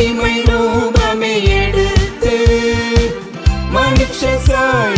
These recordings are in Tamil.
அடிமை ரூபமே எடுத்து மனுஷ சாய்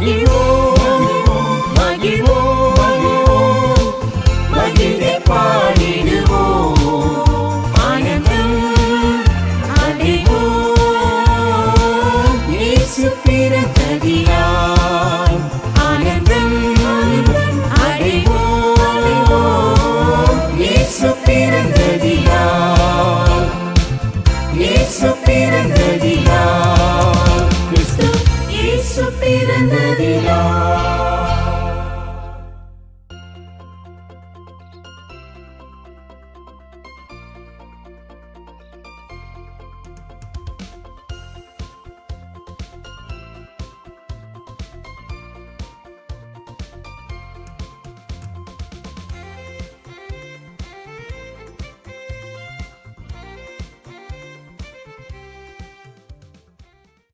你我。supiera nadie.